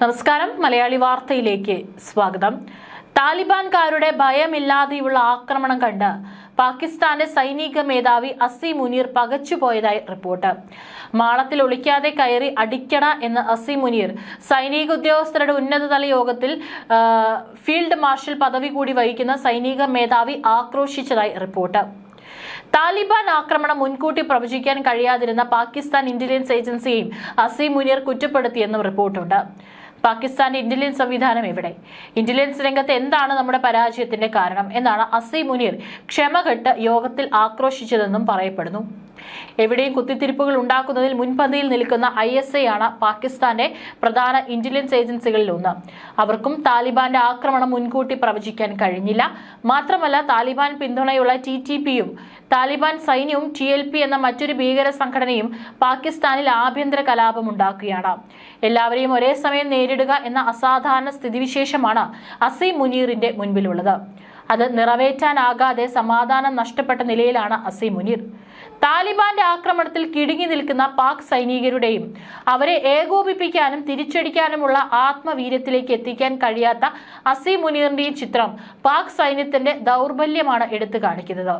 നമസ്കാരം. മലയാളി വാർത്തയിലേക്ക് സ്വാഗതം. താലിബാൻകാരുടെ ഭയമില്ലാതെയുള്ള ആക്രമണം കണ്ട് പാകിസ്ഥാന്റെ സൈനിക മേധാവി അസി മുനീർ പകച്ചുപോയതായി റിപ്പോർട്ട്. മാളത്തിൽ ഒളിക്കാതെ കയറി അടിക്കണ എന്ന് അസി മുനീർ സൈനിക ഉദ്യോഗസ്ഥരുടെ ഉന്നതതല യോഗത്തിൽ ഫീൽഡ് മാർഷൽ പദവി കൂടി വഹിക്കുന്ന സൈനിക മേധാവി ആക്രോശിച്ചതായി റിപ്പോർട്ട്. താലിബാൻ ആക്രമണം മുൻകൂട്ടി പ്രവചിക്കാൻ കഴിയാതിരുന്ന പാകിസ്ഥാൻ ഇന്റലിജൻസ് ഏജൻസിയെയും അസി മുനീർ കുറ്റപ്പെടുത്തിയെന്നും റിപ്പോർട്ടുണ്ട്. പാകിസ്ഥാന്റെ ഇന്റലിജൻസ് സംവിധാനം എവിടെ? ഇന്റലിജൻസ് രംഗത്ത് എന്താണ് നമ്മുടെ പരാജയത്തിന്റെ കാരണം? എന്നാണ് അസി മുനീർ ക്ഷമകെട്ട് യോഗത്തിൽ ആക്രോശിച്ചതെന്നും പറയപ്പെടുന്നു. എവിടെയും കുത്തിത്തിരിപ്പുകൾ ഉണ്ടാക്കുന്നതിൽ മുൻപന്തിയിൽ നിൽക്കുന്ന ഐ എസ് ഐ ആണ് പാകിസ്ഥാന്റെ പ്രധാന ഇന്റലിജൻസ് ഏജൻസികളിൽ ഒന്ന്. അവർക്കും താലിബാന്റെ ആക്രമണം മുൻകൂട്ടി പ്രവചിക്കാൻ കഴിഞ്ഞില്ല. മാത്രമല്ല താലിബാൻ പിന്തുണയുള്ള ടി ടി പിയും താലിബാൻ സൈന്യവും ടി എൽ പി എന്ന മറ്റൊരു ഭീകര സംഘടനയും പാകിസ്ഥാനിൽ ആഭ്യന്തര കലാപമുണ്ടാക്കുകയാണ് എല്ലാവരെയും ഒരേ സമയം നേരിടുക എന്ന അസാധാരണ സ്ഥിതിവിശേഷമാണ് അസീം മുനീറിന്റെ മുൻപിലുള്ളത്. അത് നിറവേറ്റാനാകാതെ സമാധാനം നഷ്ടപ്പെട്ട നിലയിലാണ് അസീം മുനീർ. താലിബാന്റെ ആക്രമണത്തിൽ കിടുങ്ങി നിൽക്കുന്ന പാക് സൈനികരുടെയും അവരെ ഏകോപിപ്പിക്കാനും തിരിച്ചടിക്കാനുമുള്ള ആത്മവീര്യത്തിലേക്ക് എത്തിക്കാൻ കഴിയാത്ത അസീം മുനീറിന്റെയും ചിത്രം പാക് സൈന്യത്തിന്റെ ദൗർബല്യമാണ് എടുത്തു കാണിക്കുന്നത്.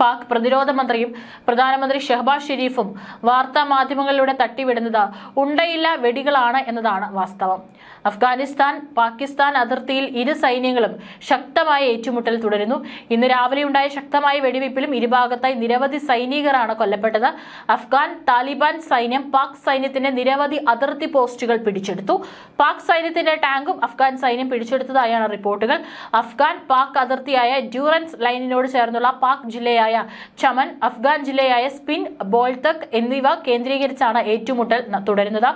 പാക് പ്രതിരോധ മന്ത്രിയും പ്രധാനമന്ത്രി ഷെഹബാസ് ഷെരീഫും വാർത്താ മാധ്യമങ്ങളിലൂടെ തട്ടിവിടുന്നത് ഉണ്ടയില്ല വെടികളാണ് എന്നതാണ് വാസ്തവം. അഫ്ഗാനിസ്ഥാൻ പാകിസ്ഥാൻ അതിർത്തിയിൽ ഇരു സൈന്യങ്ങളും ശക്തമായ ഏറ്റുമുട്ടൽ തുടരുന്നു. ഇന്ന് രാവിലെ ഉണ്ടായ ശക്തമായ വെടിവയ്പിലും ഇരുഭാഗത്തായി നിരവധി സൈനികരാണ് കൊല്ലപ്പെട്ടത്. അഫ്ഗാൻ താലിബാൻ സൈന്യം പാക് സൈന്യത്തിന്റെ നിരവധി അതിർത്തി പോസ്റ്റുകൾ പിടിച്ചെടുത്തു. പാക് സൈന്യത്തിന്റെ ടാങ്കും അഫ്ഗാൻ സൈന്യം പിടിച്ചെടുത്തതായാണ് റിപ്പോർട്ടുകൾ. അഫ്ഗാൻ പാക് അതിർത്തിയായ ഡ്യൂറൻസ് ലൈനിനോട് ചേർന്നുള്ള പാക് ജില്ലയായ ചമൻ അഫ്ഗാൻ ജില്ലയായ സ്പിൻ ബോൾതക് എന്നിവ കേന്ദ്രീകരിച്ചാണ് ഏറ്റുമുട്ടൽ തുടരുന്നത്.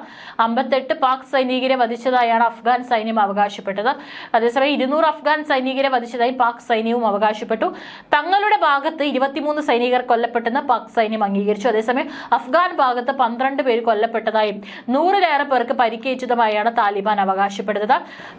അമ്പത്തെട്ട് പാക് സൈനികരെ വധിച്ചതായാണ് അഫ്ഗാൻ സൈന്യം അവകാശപ്പെട്ടത്. അതേസമയം ഇരുന്നൂറ് അഫ്ഗാൻ സൈനികരെ വധിച്ചതായി പാക് സൈന്യവും അവകാശപ്പെട്ടു. തങ്ങളുടെ ഭാഗത്ത് ഇരുപത്തിമൂന്ന് സൈനികർ കൊല്ലപ്പെട്ടെന്ന് പാക് സൈന്യം അംഗീകരിച്ചു. അതേസമയം അഫ്ഗാൻ ഭാഗത്ത് പന്ത്രണ്ട് പേര് കൊല്ലപ്പെട്ടതായും നൂറിലേറെ പേർക്ക് പരിക്കേറ്റതുമായാണ് താലിബാൻ അവകാശപ്പെടുന്നത്.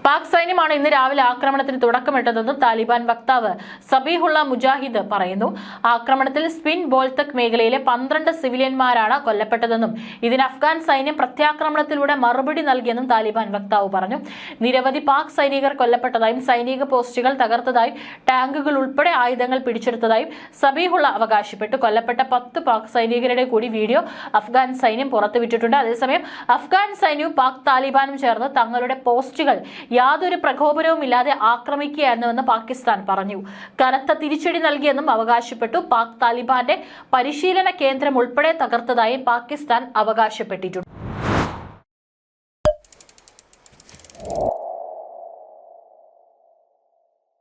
പാക് സൈന്യമാണ് ഇന്ന് രാവിലെ ആക്രമണത്തിന് തുടക്കമിട്ടതെന്നും താലിബാൻ വക്താവ് സബീഹുള്ള മുജാഹിദ് പറയുന്നു. ആക്രമണത്തിൽ സ്പിൻ ബോൾതക് മേഖലയിലെ പന്ത്രണ്ട് സിവിലിയന്മാരാണ് കൊല്ലപ്പെട്ടതെന്നും ഇതിന് അഫ്ഗാൻ സൈന്യം പ്രത്യാക്രമണത്തിലൂടെ മറുപടി നൽകിയെന്നും താലിബാൻ വക്താവ് പറഞ്ഞു. നിരവധി പാക് സൈനികർ കൊല്ലപ്പെട്ടതായും സൈനിക പോസ്റ്റുകൾ തകർത്തതായും ടാങ്കുകൾ ഉൾപ്പെടെ ആയുധങ്ങൾ പിടിച്ചെടുത്തതായും സബീഹുള്ള അവകാശപ്പെട്ടു. കൊല്ലപ്പെട്ട പത്ത് പാക് സൈനികരുടെ കൂടി വീഡിയോ അഫ്ഗാൻ സൈന്യം പുറത്തുവിട്ടിട്ടുണ്ട്. അതേസമയം അഫ്ഗാൻ സൈന്യവും പാക് താലിബാനും ചേർന്ന് തങ്ങളുടെ പോസ്റ്റുകൾ യാതൊരു പ്രകോപനവും ഇല്ലാതെ ആക്രമിക്കുകയായിരുന്നുവെന്ന് പാകിസ്ഥാൻ പറഞ്ഞു. കനത്ത തിരിച്ചടി നൽകിയെന്നും അവകാശപ്പെട്ടു. പാക് താലിബാന്റെ പരിശീലന കേന്ദ്രം ഉൾപ്പെടെ തകർത്തതായും പാകിസ്ഥാൻ അവകാശപ്പെട്ടിട്ടുണ്ട്.